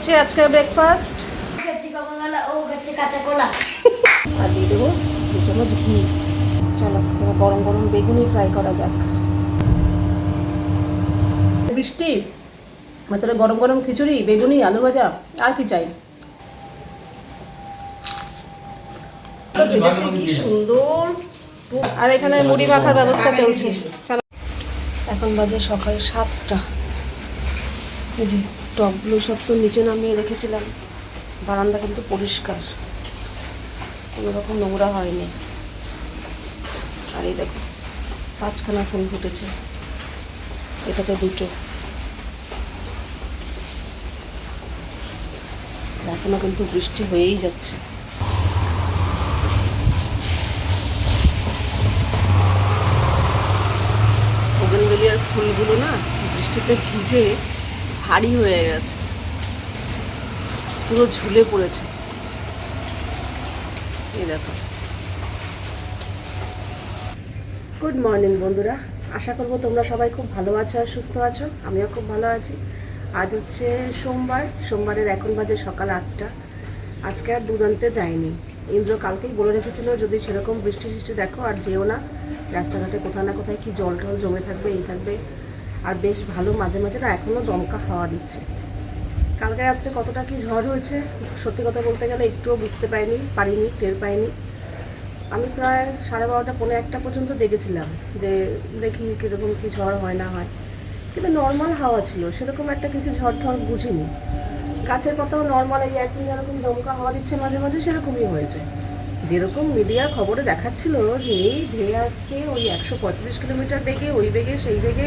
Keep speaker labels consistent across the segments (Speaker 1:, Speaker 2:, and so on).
Speaker 1: হচ্ছে আজকের ব্রেকফাস্ট আর দিয়ে দেবো দু চামচ ঘি চলো এবার গরম গরম বেগুনি ফ্রাই করা যাক বৃষ্টি? ভেতরে গরম গরম খিচুড়ি বেগুনি আলু ভাজা আর কি চাই? কি সুন্দর। আর এখানে মুড়ি মাখার ব্যবস্থা চলছে। চলো। এখন বাজে সকাল সাতটা। যে টবগুলো সব তো নিচে নামিয়ে রেখেছিলাম। বারান্দা কিন্তু পরিষ্কার। কোনো রকম নোংরা হয়নি। আর এই দেখো, পাঁচখানা ফুল ফুটেছে। এটাতে দুটো। আর এখনও কিন্তু বৃষ্টি হয়েই যাচ্ছে। ওগেনভেলিয়ার ফুলগুলো না বৃষ্টিতে ভিজে ভারী হয়ে গেছে। পুরো ঝুলে পড়েছে। এই দেখো। গুড মর্নিং বন্ধুরা। আশা করব তোমরা সবাই খুব ভালো আছো আর সুস্থ আছো। আমিও খুব ভালো আছি। আজ হচ্ছে সোমবার। সোমবারের এখন বাজে সকাল আটটা। আজকে আর দুধ আনতে যাইনি। ইন্দ্র কালকেই বলে রেখেছিল, যদি সেরকম বৃষ্টি বৃষ্টি দেখো আর যেও না, রাস্তাঘাটে কোথাও না কোথায় কি জল টল জমে থাকবে, এই থাকবে। আর বেশ ভালো মাঝে মাঝে না এখনও দমকা হাওয়া দিচ্ছে। কালকে রাত্রে কতটা কি ঝড় হয়েছে, সত্যি কথা বলতে গেলে একটুও বুঝতে পারিনি পারিনি, টের পাইনি। আমি প্রায় সাড়ে বারোটা, পৌনে একটা পর্যন্ত জেগেছিলাম যে দেখি কীরকম কি ঝড় হয় না হয়। কিন্তু নর্মাল হাওয়া ছিল, সেরকম একটা কিছু ঝড় ঠড় বুঝিনি। গাছের পাতাও নর্মাল এই এখন যেরকম দমকা হাওয়া দিচ্ছে মাঝে মাঝে, সেরকমই হয়েছে। যেরকম মিডিয়া খবরে দেখাচ্ছিল যে এই ধেয়ে আসছে ওই একশো পঁয়ত্রিশ কিলোমিটার বেগে, ওই বেগে, সেই বেগে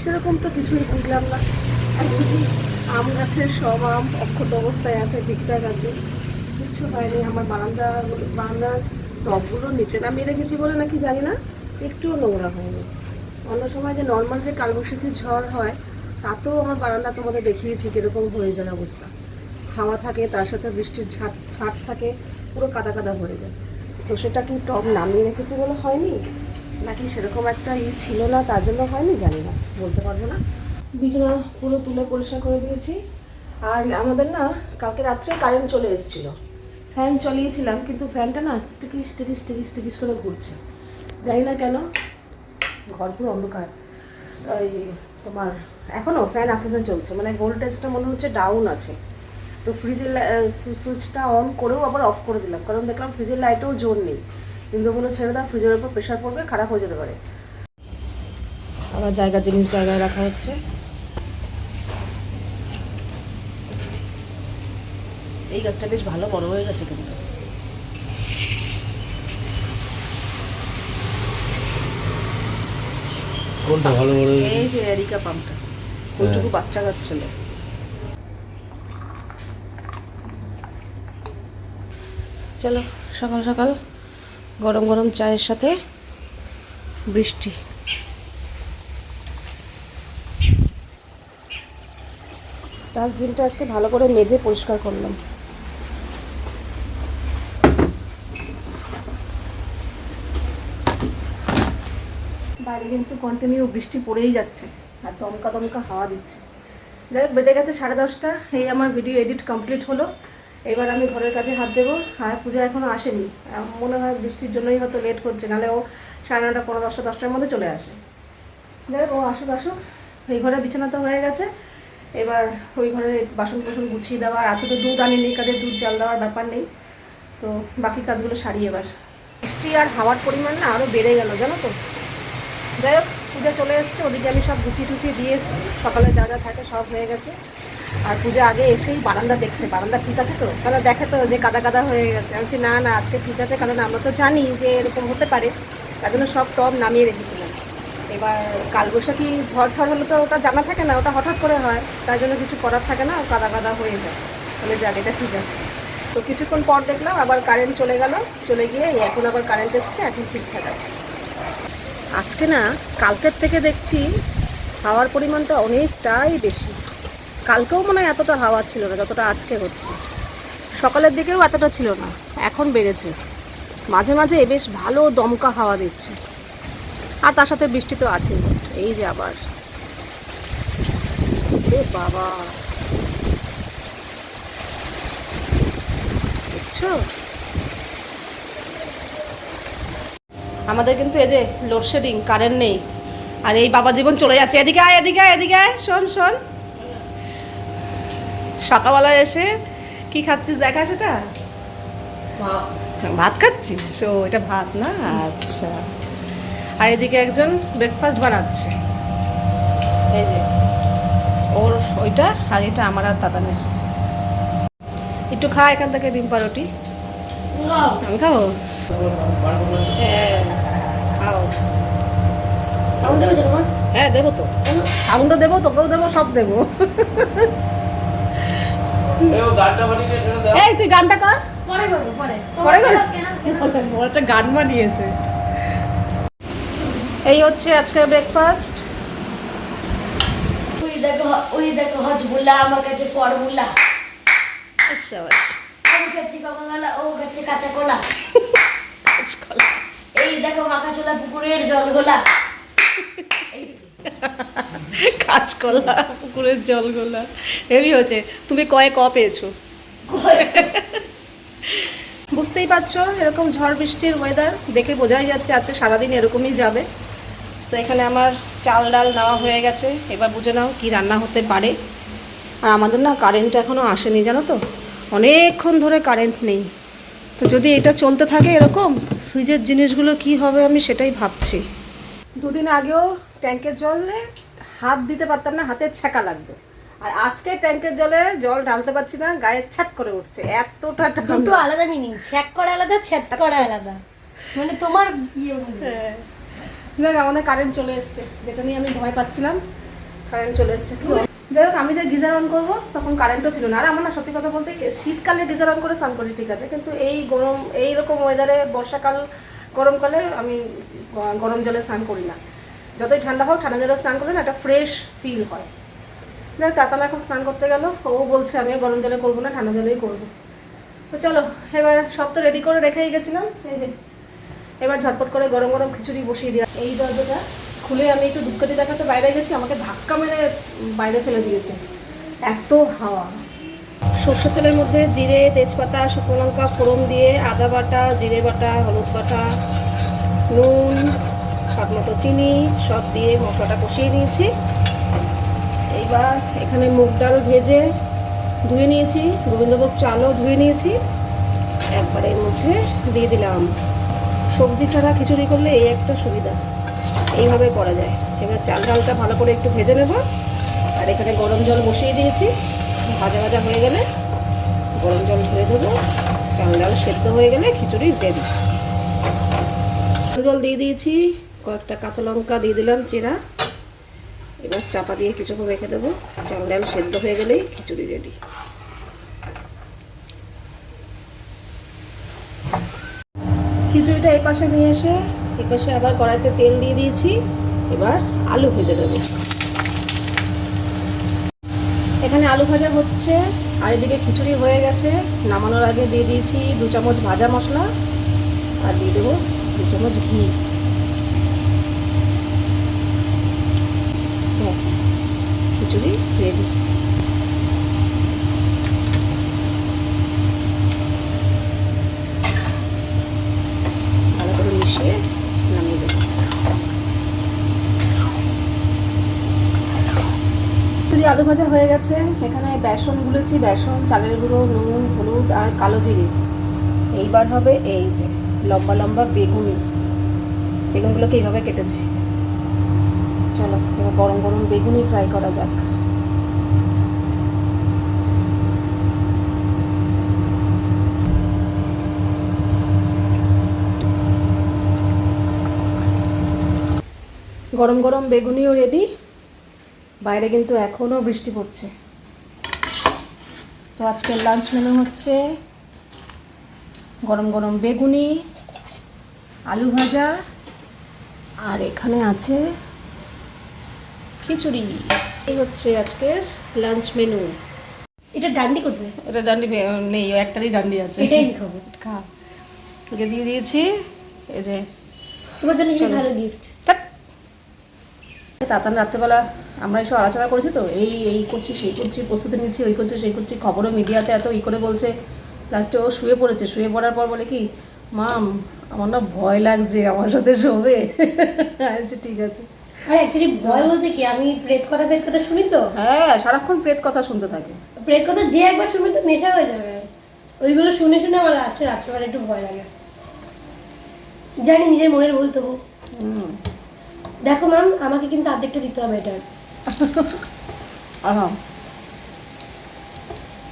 Speaker 1: সেরকম তো কিছুই বুঝলাম না। আম গাছের সব আম অক্ষত অবস্থায় আছে, ঠিকঠাক আছে। কিছু হয়নি। আমার বারান্দা, বারান্দার টবগুলো নিচে নামিয়ে রেখেছি বলে নাকি জানি না, একটুও নোংরা হয়নি। অন্য সময় যে নর্মাল যে কালবৈশাখী ঝড় হয়, তাতেও আমার বারান্দা তোমাদের দেখিয়েছি কীরকম হয়ে যায় অবস্থা। হাওয়া থাকে, তার সাথে বৃষ্টির ছাট ছাট থাকে, পুরো কাদা কাদা হয়ে যায়। তো সেটা কি টব নামিয়ে রেখেছি বলে হয়নি? নাকি সেরকম একটা ই ছিল না, তার জন্য হয়নি, জানি না, বলতে পারব না। বিছানা পুরো তুলে পরিষ্কার করে দিয়েছি। আর আমাদের না, কালকে রাত্রে কারেন্ট চলে এসেছিল। ফ্যান চালিয়েছিলাম, কিন্তু ফ্যানটা না টিকিস টিকিস টিকিস টিকিস করে ঘুরছে। জানি না কেন, ঘর পুরো অন্ধকার। ওই তোমার এখনও ফ্যান আস্তে আস্তে চলছে। মানে ভোল্টেজটা মনে হচ্ছে ডাউন আছে। তো ফ্রিজের সুইচটা অন করেও আবার অফ করে দিলাম। কারণ দেখলাম ফ্রিজের লাইটেও জোর নেই কিন্তু বলে ছেড়ে দাও ফ্রিজের উপর প্রেশার পড়বে খারাপ হয়ে যেতে পারে। আবার জায়গা জিনিস জায়গায় রাখা হচ্ছে। এই গাছটা বেশ ভালো বড় হয়ে গেছে কিন্তু।
Speaker 2: কোনটা ভালো বড়
Speaker 1: এই যে এরিকা পাম্পটা ওইটুকু বাচ্চা গাছ ছিল। চলো সকাল সকাল। গরম গরম চায়ের সাথে বৃষ্টি। ডাস্টবিনটা আজকে ভালো করে মেজে পরিষ্কার করলাম। বাইরে কিন্তু কন্টিনিউ বৃষ্টি পড়েই যাচ্ছে, আর দমকা দমকা হাওয়া দিচ্ছে। যাই হোক, বেজে গেছে সাড়ে দশটা, এই আমার ভিডিও এডিট কমপ্লিট হলো। এবার আমি ঘরের কাছে হাত দেবো। আর পূজা এখনও আসেনি। মনে হয় বৃষ্টির জন্যই হয়তো লেট করছে নাহলে ও সাড়ে নটা পনেরো দশটা, দশটার মধ্যে চলে আসে। যাই ও আসুক আসুক। এই ঘরে বিছানা তো হয়ে গেছে। এবার ওই ঘরে বাসন কোসন গুছিয়ে দেওয়া। আর এত তো দুধ আনিনি কাজে দুধ জাল দেওয়ার ব্যাপার নেই। তো বাকি কাজগুলো সারি এবার। বৃষ্টি আর হাওয়ার পরিমাণ না আরও বেড়ে গেল, জানো তো? যাই হোক, পূজা চলে এসছে। ওদিকে আমি সব গুছিয়ে টুচিয়ে দিয়ে এসেছি। সকালে যা যা থাকে সব হয়ে গেছে। আর পূজা আগে এসেই বারান্দা দেখছে, বারান্দা ঠিক আছে তো? তাহলে দেখে তো যে কাদা কাদা হয়ে গেছে। আমি না না, আজকে ঠিক আছে কারণ আমরা তো জানি যে এরকম হতে পারে। তার জন্য সব টব নামিয়ে রেখেছিলাম। এবার কালবৈশাখী ঝড় ঠড় হলে তো ওটা জানা থাকে না, ওটা হঠাৎ করে হয়। তার জন্য কিছু করার থাকে না, কাদা কাদা হয়ে যায়। তাহলে এটা ঠিক আছে। তো কিছুক্ষণ পর দেখলাম আবার কারেন্ট চলে গেল। চলে গিয়ে এখন আবার কারেন্ট এসছে, এখন ঠিকঠাক আছে। আজকে না, কালকের থেকে দেখছি, হাওয়ার পরিমাণটা অনেকটাই বেশি। কালকেও মনে হয় এতটা হাওয়া ছিল না, যতটা আজকে হচ্ছে। সকালের দিকেও এতটা ছিল না, এখন বেড়েছে। মাঝে মাঝে বেশ ভালো দমকা হাওয়া দিচ্ছে। আর তার সাথে বৃষ্টি তো আছে এই যে আবার। বাবা। আমাদের কিন্তু এই যে লোডশেডিং কারেন্ট নেই। আর এই বাবা জীবন চলে যাচ্ছে। এদিকে আয় এদিকে আয় এদিকে আয়। শোন শোন। সকালবেলা এসে কি খাচ্ছিস? দেখা সেটা? ভাত। খাচ্ছিস ও এটা ভাত না? আচ্ছা। আর এদিকে একজন ব্রেকফাস্ট বানাচ্ছে। এই যে ওর ওইটা আর এটা আমার আর দাদা দাদানের একটু খা এখান থেকে ডিম পারোটি। আমি খাব? হ্যাঁ খাও।
Speaker 3: সাউন্ড দেবে
Speaker 1: হ্যাঁ দেবো তো। সাউন্ডও দেবো তোকেও দেবো সব দেবো। এই তুই গানটা কর।
Speaker 3: পরে করব পরে।
Speaker 1: পরে করো? একটা গান বানিয়েছে। এই হচ্ছে আজকের ব্রেকফাস্ট
Speaker 3: ওই দেখো ওই দেখো হজবুল্লাহ আমার কাছে ফর্মুলা আমি খাচ্ছি কলা ও খাচ্ছে কাঁচা কলা। এই দেখো মাখা ছোলা পুকুরের জল গোলা
Speaker 1: কাঁচকলা, পুকুরের জলগুলা, হেভি হচ্ছে তুমি কয়ে ক পেয়েছ? বুঝতেই পারছ, এরকম ঝড় বৃষ্টির ওয়েদার দেখে বোঝাই যাচ্ছে আজকে সারাদিন এরকমই যাবে। তো এখানে আমার চাল ডাল নেওয়া হয়ে গেছে। এবার বুঝে নাও কি রান্না হতে পারে। আর আমাদের না কারেন্ট এখনও আসেনি, জানো তো? অনেকক্ষণ ধরে কারেন্ট নেই। তো যদি এটা চলতে থাকে এরকম ফ্রিজের জিনিসগুলো কি হবে আমি সেটাই ভাবছি। দুদিন আগেও ট্যাঙ্কের জলে হাত দিতে পারতাম না হাতে ছ্যাঁকা লাগতো আর আজকে ট্যাঙ্কের জলে জল ঢালতে পারছি না গায়ে ছ্যাট করে উঠছে এতটা
Speaker 3: দুটো আলাদা মিনিং ছ্যাক করা আলাদা ছ্যাচ করা আলাদা। মানে তোমার ইয়ে।
Speaker 1: হ্যাঁ। দেখ আমাদের কারেন্ট চলে এসছে যেটা নিয়ে আমি ভয় পাচ্ছিলাম কারেন্ট চলে এসছে। যাই হোক আমি যে গিজার অন করব তখন কারেন্টও ছিল না। আর আমার না সত্যি কথা বলতে শীতকালে গিজার অন করে স্নান করি ঠিক আছে? কিন্তু এই গরম এই রকম ওয়েদারে বর্ষাকাল গরমকালে আমি গরম জলে স্নান করি না। যতই ঠান্ডা হোক, ঠান্ডা জলে স্নান করলে না একটা ফ্রেশ ফিল হয়। দেখ তাতানা এখন স্নান করতে গেল। ও বলছে আমি গরম জলে করব না, ঠান্ডা জলেই করব। তো চলো, এবার সব তো রেডি করে রেখেই গেছিলাম। এই যে, এবার ঝটপট করে গরম গরম খিচুড়ি বসিয়ে দিলাম। এই দরজাটা খুলে আমি একটু দুধকাটি দেখাতে বাইরে গেছি, আমাকে ধাক্কা মেরে বাইরে ফেলে দিয়েছে। এত হাওয়া। সর্ষে তেলের মধ্যে জিরে, তেজপাতা, শুকনো লঙ্কা, ফোড়ন দিয়ে আদা বাটা, জিরে বাটা, হলুদ বাটা, নুন স্বাদ মতো চিনি, সব দিয়ে মশলাটা কষিয়ে নিয়েছি। এইবার এখানে মুগ ডাল ভেজে ধুয়ে নিয়েছি, গোবিন্দভোগ চালও ধুয়ে নিয়েছি। একবার এর মধ্যে দিয়ে দিলাম। সবজি ছাড়া খিচুড়ি করলে এই একটা সুবিধা। এইভাবে করা যায়। এবার চাল ডালটা ভালো করে একটু ভেজে নেব। আর এখানে গরম জল বসিয়ে দিয়েছি। ভাজা ভাজা হয়ে গেলে গরম জল ঢেলে দেবো। চাল ডাল সেদ্ধ হয়ে গেলে খিচুড়ি রেডি। জল দিয়ে দিয়েছি। কয়েকটা কাঁচা লঙ্কা দিয়ে দিলাম, চেরা। এবার চাপা দিয়ে কিছুক্ষণ রেখে দেবো। চাল ডাল সেদ্ধ হয়ে গেলেই খিচুড়ি রেডি খিচুড়িটা এই পাশে নিয়ে এসে এই পাশে আবার কড়াইতে তেল দিয়ে দিয়েছি। এবার আলু ভেজে দেবো এখানে আলু ভাজা হচ্ছে, আর এদিকে খিচুড়ি হয়ে গেছে। নামানোর আগে দিয়ে দিয়েছি দু চামচ ভাজা মশলা, আর দিয়ে দেবো দু চামচ ঘি। খিচুড়ি রেডি ভালো করে মিশিয়ে নামিয়ে দেবো। আলু ভাজা হয়ে গেছে। এখানে বেসন গুলেছি, বেসন, চালের গুঁড়ো, নুন, হলুদ আর কালো জিরে। এইবার হবে এই যে লম্বা লম্বা বেগুন। বেগুনগুলোকে এইভাবে কেটেছি। চলো, এবার গরম গরম বেগুনই ফ্রাই করা যাক। গরম গরম বেগুনিও রেডি বাইরে কিন্তু এখনও বৃষ্টি পড়ছে। তো আজকের লাঞ্চ মেনু হচ্ছে গরম গরম বেগুনি, আলু ভাজা, আর এখানে আছে খিচুড়ি। এই হচ্ছে আজকের লাঞ্চ মেনু
Speaker 3: এটা ডান্ডি কোথায়?
Speaker 1: এটা ডান্ডি নেই ও একটারই ডান্ডি আছে।
Speaker 3: এটাই খাব।
Speaker 1: খা। ওকে দিয়ে দিয়েছি। এই যে
Speaker 3: তোমার জন্য। ভালো গিফট
Speaker 1: তাতান রাত্রেবেলা আমরা এসব আলোচনা করেছি তো এই এই করছি সেই করছি প্রস্তুতি নিচ্ছি ওই করছি সেই করছি খবরও মিডিয়াতে এত ই করে বলছে। লাস্টে ও শুয়ে পড়েছে শুয়ে পড়ার পর বলে কি মাম আমার না ভয় লাগছে আমার সাথে শোবে। আচ্ছা ঠিক আছে।
Speaker 3: আর অ্যাকচুয়ালি ভয় বলতে কি? আমি প্রেত কথা প্রেত কথা শুনি তো?
Speaker 1: হ্যাঁ সারাক্ষণ প্রেত কথা শুনতে থাকে।
Speaker 3: প্রেত কথা যে একবার শুনবে তো নেশা হয়ে যাবে। ওইগুলো শুনে শুনে আমার লাস্টে রাত্রেবেলা একটু ভয় লাগে। জানি নিজের মনের ভুল তবু। দেখো ম্যাম আমাকে কিন্তু অর্ধেকটা দিতে হবে এটা।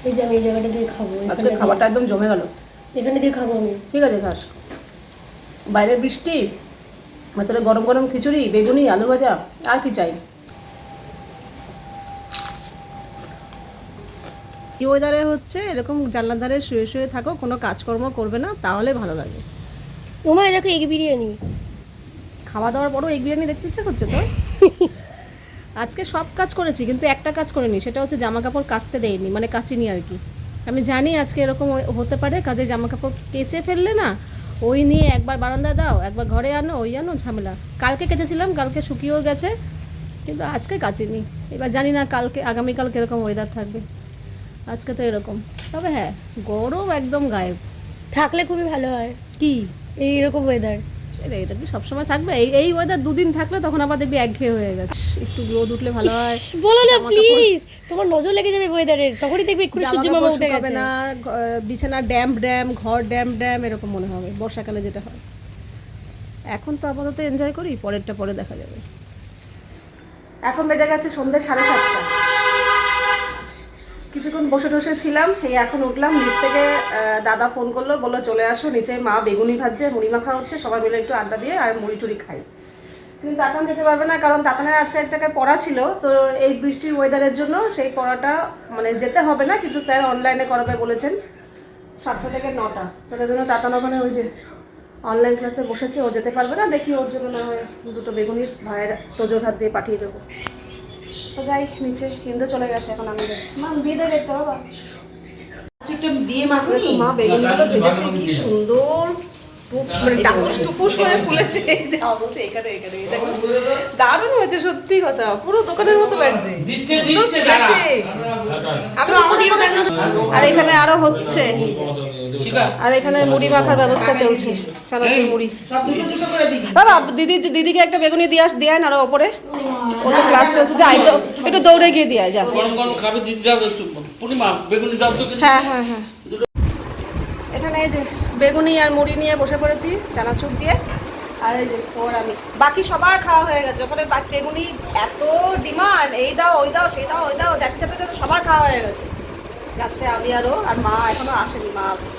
Speaker 3: এই যে আমি এই জায়গাটা দিয়ে খাব
Speaker 1: আজকে খাবারটা একদম জমে গেল।
Speaker 3: এখানে দিয়ে খাব আমি।
Speaker 1: ঠিক আছে খাস। বাইরে বৃষ্টি? ভেতরে গরম গরম খিচুড়ি বেগুনি আলু ভাজা আর কি চাই এই ওয়েদারে হচ্ছে এরকম জানলার ধারে শুয়ে শুয়ে থাকো কোনো কাজকর্ম করবে না তাহলে ভালো লাগে
Speaker 3: তোমার দেখো এগ বিরিয়ানি।
Speaker 1: খাওয়া দাওয়ার পরও এগ বিরিয়ানি দেখতে ইচ্ছা করছে তো? আজকে সব কাজ করেছি কিন্তু একটা কাজ করিনি সেটা হচ্ছে জামা কাপড় কাচতে দেয়নি মানে কাচিনি আর কি। আমি জানি আজকে এরকম হতে পারে কাজে জামা কাপড় কেচে ফেললে না ওই নিয়ে একবার বারান্দা দাও একবার ঘরে আনো ওই আনো ঝামেলা। কালকে কেচেছিলাম কালকে শুকিয়েও গেছে কিন্তু আজকে কাচিনি এবার জানি না কালকে আগামীকাল কীরকম ওয়েদার থাকবে। আজকে তো এরকম। তবে হ্যাঁ গরম একদম গায়েব।
Speaker 3: থাকলে খুবই ভালো হয়।
Speaker 1: কি?
Speaker 3: এইরকম ওয়েদার
Speaker 1: সেটা এটা কি সবসময় থাকবে? এই এই ওয়েদার দুদিন থাকলে তখন আবার দেখবি একঘেয়ে হয়ে গেছে। একটু রোদ উঠলে ভালো হয়।
Speaker 3: বলো না প্লিজ তোমার নজর লেগে যাবে ওয়েদারের তখনই দেখবে একটু সূর্য মামা উঠে গেছে।
Speaker 1: না বিছানা ড্যাম ড্যাম ঘর ড্যাম ড্যাম এরকম মনে হবে। বর্ষাকালে যেটা হয়। এখন তো আপাতত এনজয় করি পরেরটা পরে দেখা যাবে। এখন বেজে গেছে সন্ধ্যে সাড়ে সাতটা। কিছুক্ষণ বসে বসে ছিলাম, এই এখন উঠলাম, নিচ থেকে দাদা ফোন করল, বলল, চলে আসো, নিচে মা বেগুনি ভাজছে, মুড়ি মাখা হচ্ছে, সবাই মিলে একটু আড্ডা দিয়ে আর মুড়ি টুড়ি খাই। কিন্তু তাতান যেতে পারবে না, কারণ তাতানের আছে একটাকে পড়া ছিল, তো এই বৃষ্টির ওয়েদারের জন্য সেই পড়াটা মানে যেতে হবে না, কিন্তু স্যার অনলাইনে করাবে বলেছেন, সাতটা থেকে নটা। তার জন্য তাতান ওখানে ওই যে অনলাইন ক্লাসে বসেছে, ও যেতে পারবে না, দেখি ওর জন্য না হয় দুটো বেগুনি ভাইয়ের তোজোর হাত দিয়ে পাঠিয়ে দেবো। তো যাই নিচে কিনতে চলে গেছে এখন আমি যাচ্ছি। মা দিয়ে দেবে একটু বাবা।
Speaker 2: একটা দিয়ে মাখো
Speaker 1: দেখো মা বেগুনিগুলো ভেজেছে কি সুন্দর। মানে টুকুস হয়ে ফুলেছে। বলছে এখানে এখানে এই দারুণ হয়েছে সত্যি কথা। পুরো দোকানের মতো লাগছে। আর এখানে আরও হচ্ছে। আর এখানে মুড়ি মাখার ব্যবস্থা চলছে। চানাচুর মুড়ি। বাবা দিদি দিদিকে একটা বেগুনি দিয়ে আস দিয়ে না আরও ওপরে। ও তো ক্লাস চলছে যাই তো একটু দৌড়ে গিয়ে দিয়ে যা।
Speaker 4: একটু।
Speaker 1: হ্যাঁ হ্যাঁ হ্যাঁ। এখানে এই যে বেগুনি আর মুড়ি নিয়ে বসে পড়েছি চানাচুর দিয়ে। আর এই যে ওর আমি। বাকি সবার খাওয়া হয়ে গেছে। ওখানে বাকি বেগুনি এত ডিমান্ড। এই দাও ওই দাও সেই দাও ওই দাও। যাতে যাতে সবার খাওয়া হয়ে গেছে। লাস্টে আমি আরও আর মা এখনও আসেনি মা আসছে।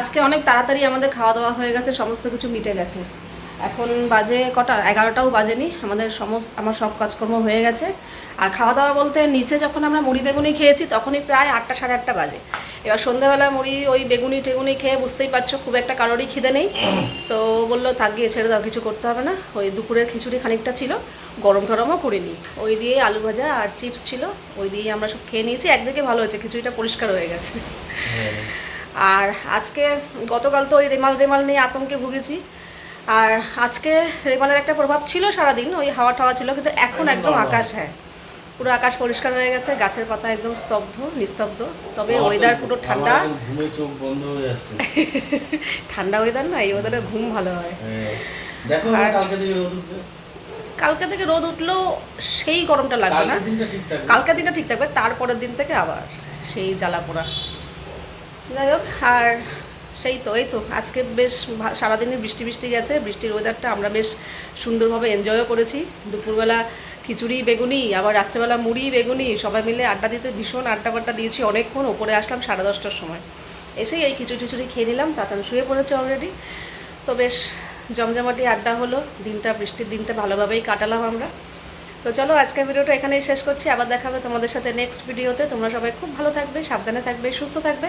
Speaker 1: আজকে অনেক তাড়াতাড়ি আমাদের খাওয়া দাওয়া হয়ে গেছে সমস্ত কিছু মিটে গেছে। এখন বাজে কটা? এগারোটাও বাজেনি। আমাদের সমস্ত আমার সব কাজকর্ম হয়ে গেছে। আর খাওয়া দাওয়া বলতে নিচে যখন আমরা মুড়ি বেগুনি খেয়েছি তখনই প্রায় আটটা সাড়ে আটটা বাজে। এবার সন্ধ্যাবেলা মুড়ি ওই বেগুনি টেগুনি খেয়ে বুঝতেই পারছ খুব একটা কারোরই খিদে নেই। তো বলল থাক গিয়ে ছেড়ে দাও কিছু করতে হবে না। ওই দুপুরের খিচুড়ি খানিকটা ছিল গরম গরমও করিনি। ওই দিয়ে আলু ভাজা আর চিপস ছিল ওই দিয়ে আমরা সব খেয়ে নিয়েছি। একদিকে ভালো হয়েছে খিচুড়িটা পরিষ্কার হয়ে গেছে। আর আজকে গতকাল তো ওই রেমাল রেমাল নিয়ে আতঙ্কে ভুগেছি। আর আজকে রেমালের একটা প্রভাব ছিল সারাদিন ওই হাওয়া টাওয়া ছিল কিন্তু এখন একদম আকাশ হ্যাঁ। পুরো আকাশ পরিষ্কার হয়ে গেছে গাছের পাতা একদম স্তব্ধ নিস্তব্ধ। তবে ওয়েদার পুরো ঠান্ডা।
Speaker 5: ঘুমে চোখ বন্ধ হয়ে আসছে।
Speaker 1: ঠান্ডা ওয়েদার না এই ওয়েদারে ঘুম ভালো হয়।
Speaker 5: হ্যাঁ। দেখো কালকে থেকে রোদ উঠবে।
Speaker 1: কালকে থেকে রোদ উঠলেও সেই গরমটা লাগবে না।
Speaker 5: কালকে দিনটা ঠিক থাকবে
Speaker 1: তারপরের দিন থেকে আবার সেই জ্বালা পোড়া। যাই হোক আর সেই তো, এই তো। আজকে বেশ সারাদিনই বৃষ্টি বৃষ্টি গেছে, বৃষ্টির ওয়েদারটা আমরা বেশ সুন্দরভাবে এনজয়ও করেছি। দুপুরবেলা খিচুড়ি, বেগুনি, আবার রাত্রেবেলা মুড়ি, বেগুনি, সবাই মিলে আড্ডা দিতে ভীষণ আড্ডা বাড্ডা দিয়েছি অনেকক্ষণ, ওপরে আসলাম সাড়ে দশটার সময়। এসেই এই খিচুড়ি টিচুড়ি খেয়ে নিলাম, তাতান শুয়ে পড়েছে অলরেডি তো বেশ জমজমাটি আড্ডা হলো, দিনটা, বৃষ্টির দিনটা ভালোভাবেই কাটালাম আমরা। তো চলো, আজকের ভিডিওটা এখানেই শেষ করছি, আবার দেখাবে তোমাদের সাথে নেক্সট ভিডিওতে তোমরা সবাই খুব ভালো থাকবে, সাবধানে থাকবে, সুস্থ থাকবে।